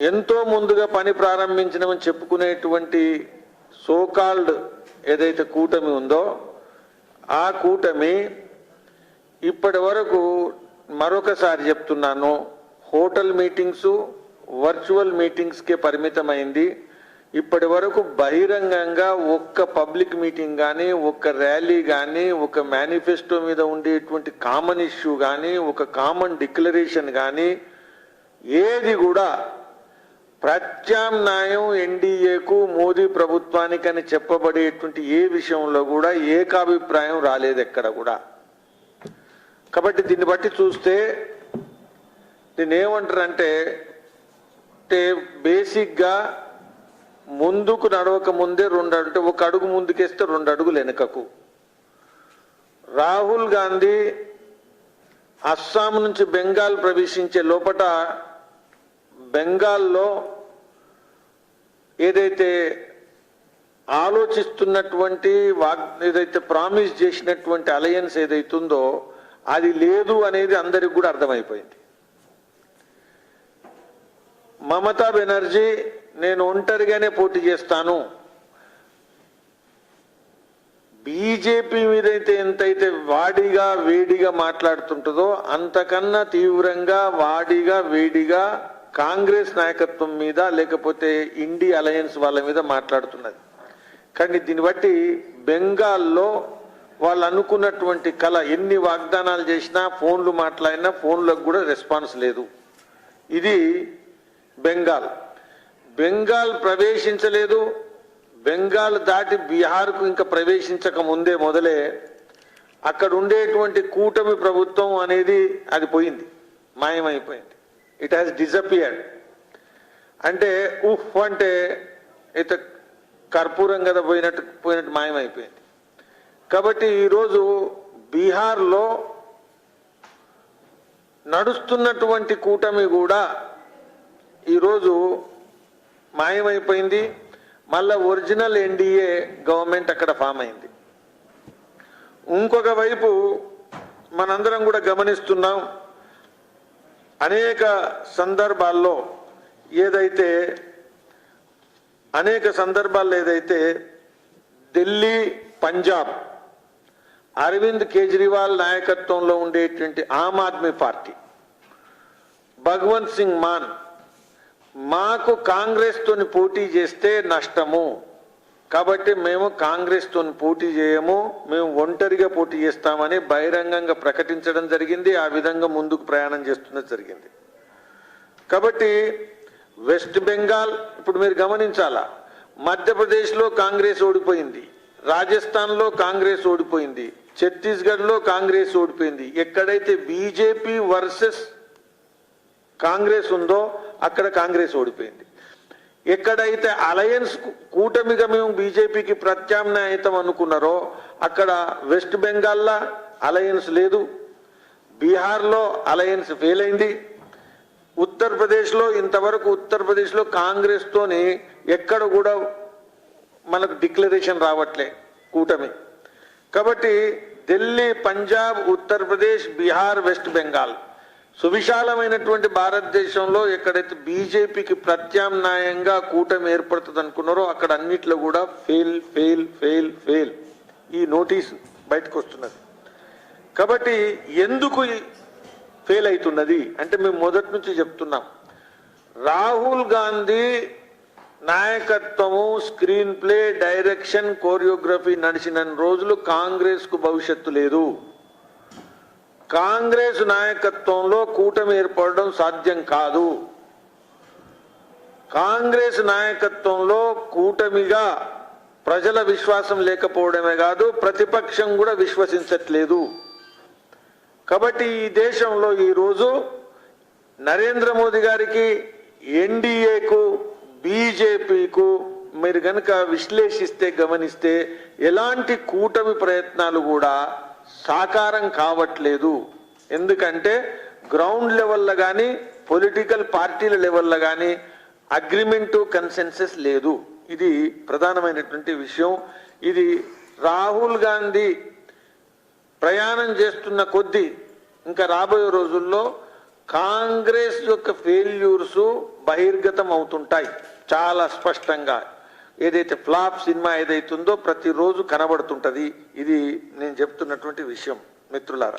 ఎంతో ముందుగా పని ప్రారంభించినమని చెప్పుకునేటువంటి సోకాల్డ్ ఏదైతే కూటమి ఉందో ఆ కూటమి ఇప్పటి వరకు మరొకసారి చెప్తున్నాను హోటల్ మీటింగ్స్ వర్చువల్ మీటింగ్స్కే పరిమితమైంది. ఇప్పటి వరకు బహిరంగంగా ఒక్క పబ్లిక్ మీటింగ్ కానీ ఒక్క ర్యాలీ కానీ ఒక మేనిఫెస్టో మీద ఉండేటువంటి కామన్ ఇష్యూ కానీ ఒక కామన్ డిక్లరేషన్ కానీ ఏది కూడా ప్రత్యామ్నాయం ఎన్డీఏకు మోదీ ప్రభుత్వానికని చెప్పబడేటువంటి ఏ విషయంలో కూడా ఏకాభిప్రాయం రాలేదు ఎక్కడ కూడా. కాబట్టి దీన్ని బట్టి చూస్తే దీన్ని ఏమంటారంటే అంటే బేసిక్గా ముందుకు నడవక ముందే రెండు అంటే ఒక అడుగు ముందుకేస్తే రెండు అడుగులు వెనుకకు. రాహుల్ గాంధీ అస్సాం నుంచి బెంగాల్ ప్రవేశించే లోపట బెంగాల్లో ఏదైతే ఆలోచిస్తున్నటువంటి వాగ్ ఏదైతే ప్రామిస్ చేసినటువంటి అలయన్స్ ఏదైతుందో అది లేదు అనేది అందరికి కూడా అర్థమైపోయింది. మమతా బెనర్జీ నేను ఒంటరిగానే పోటీ చేస్తాను. బీజేపీ మీదైతే ఎంతైతే వాడిగా వేడిగా మాట్లాడుతుంటుందో అంతకన్నా తీవ్రంగా వాడిగా వేడిగా కాంగ్రెస్ నాయకత్వం మీద లేకపోతే ఇండి అలయన్స్ వాళ్ళ మీద మాట్లాడుతున్నది. కానీ దీన్ని బట్టి బెంగాల్లో వాళ్ళు అనుకున్నటువంటి కళ ఎన్ని వాగ్దానాలు చేసినా ఫోన్లు మాట్లాడినా ఫోన్లకు కూడా రెస్పాన్స్ లేదు. ఇది బెంగాల్. బెంగాల్ ప్రవేశించలేదు. బెంగాల్ దాటి బీహార్కు ఇంకా ప్రవేశించక ముందే మొదలే అక్కడ ఉండేటువంటి కూటమి ప్రభుత్వం అనేది అది పోయింది మాయమైపోయింది. ఇట్ హాస్ డిజపియర్డ్ అంటే ఉఫ్ అంటే ఇత కర్పూరం కదా పోయినట్టు పోయినట్టు మాయమైపోయింది. కాబట్టి ఈరోజు బీహార్లో నడుస్తున్నటువంటి కూటమి కూడా ఈరోజు మాయమైపోయింది. మళ్ళా ఒరిజినల్ ఎన్డీఏ గవర్నమెంట్ అక్కడ ఫామ్ అయింది. ఇంకొక వైపు మనందరం కూడా గమనిస్తున్నాం అనేక సందర్భాల్లో ఏదైతే అనేక సందర్భాల్లో ఏదైతే ఢిల్లీ పంజాబ్ అరవింద్ కేజ్రీవాల్ నాయకత్వంలో ఉండేటువంటి ఆమ్ ఆద్మీ పార్టీ భగవంత్ సింగ్ మాన్ మాకు కాంగ్రెస్తోని పోటీ చేస్తే నష్టము. కాబట్టి మేము కాంగ్రెస్ తోని పోటీ చేయము మేము ఒంటరిగా పోటీ చేస్తామని బహిరంగంగా ప్రకటించడం జరిగింది ఆ విధంగా ముందుకు ప్రయాణం చేస్తున్నది జరిగింది. కాబట్టి వెస్ట్ బెంగాల్ ఇప్పుడు మీరు గమనించాలా మధ్యప్రదేశ్లో కాంగ్రెస్ ఓడిపోయింది రాజస్థాన్లో కాంగ్రెస్ ఓడిపోయింది ఛత్తీస్గఢ్లో కాంగ్రెస్ ఓడిపోయింది. ఎక్కడైతే బీజేపీ వర్సెస్ కాంగ్రెస్ ఉందో అక్కడ కాంగ్రెస్ ఓడిపోయింది. ఎక్కడైతే అలయన్స్ కూటమిగా మేము బీజేపీకి ప్రత్యామ్నాయతం అనుకున్నారో అక్కడ వెస్ట్ బెంగాల్లో అలయన్స్ లేదు. బీహార్లో అలయన్స్ ఫెయిల్ అయింది ఉత్తరప్రదేశ్లో ఇంతవరకు ఉత్తరప్రదేశ్లో కాంగ్రెస్తోని ఎక్కడ కూడా మనకు డిక్లరేషన్ రావట్లే కూటమి. కాబట్టి ఢిల్లీ పంజాబ్ ఉత్తరప్రదేశ్ బీహార్ వెస్ట్ బెంగాల్. సువిశాలమైనటువంటి భారతదేశంలో ఎక్కడైతే బీజేపీకి ప్రత్యామ్నాయంగా కూటమి ఏర్పడుతుంది అనుకున్నారో అక్కడ అన్నిట్లో కూడా ఫెయిల్ ఫెయిల్ ఫెయిల్ ఫెయిల్ ఈ నోటీస్ బయటకు వస్తున్నది. కాబట్టి ఎందుకు ఫెయిల్ అవుతున్నది? అంటే మేము మొదటి నుంచి చెప్తున్నాం. రాహుల్ గాంధీ నాయకత్వము స్క్రీన్ ప్లే డైరెక్షన్ కోరియోగ్రఫీ నడిచిన రోజులు కాంగ్రెస్కు భవిష్యత్తు లేదు. కాంగ్రెస్ నాయకత్వంలో కూటమి ఏర్పడడం సాధ్యం కాదు. కాంగ్రెస్ నాయకత్వంలో కూటమిగా ప్రజల విశ్వాసం లేకపోవడమే కాదు ప్రతిపక్షం కూడా విశ్వసించట్లేదు. కాబట్టి ఈ దేశంలో ఈరోజు నరేంద్ర మోదీ గారికి ఎన్డీఏకు బీజేపీకు మీరు కనుక విశ్లేషిస్తే గమనిస్తే ఎలాంటి కూటమి ప్రయత్నాలు కూడా సాకారం కావట్లేదు. ఎందుకంటే గ్రౌండ్ లెవెల్లో కానీ పొలిటికల్ పార్టీల లెవెల్లో కానీ అగ్రిమెంటు కన్సెన్సెస్ లేదు. ఇది ప్రధానమైనటువంటి విషయం. ఇది రాహుల్ గాంధీ ప్రయాణం చేస్తున్న కొద్దీ ఇంకా రాబోయే రోజుల్లో కాంగ్రెస్ యొక్క ఫెయిల్యూర్స్ బహిర్గతం అవుతుంటాయి. చాలా స్పష్టంగా. ఏదైతే ఫ్లాప్ సినిమా ఏదైతుందో ప్రతిరోజు కనబడుతుంటది. ఇది నేను చెప్తున్నటువంటి విషయం మిత్రులారా.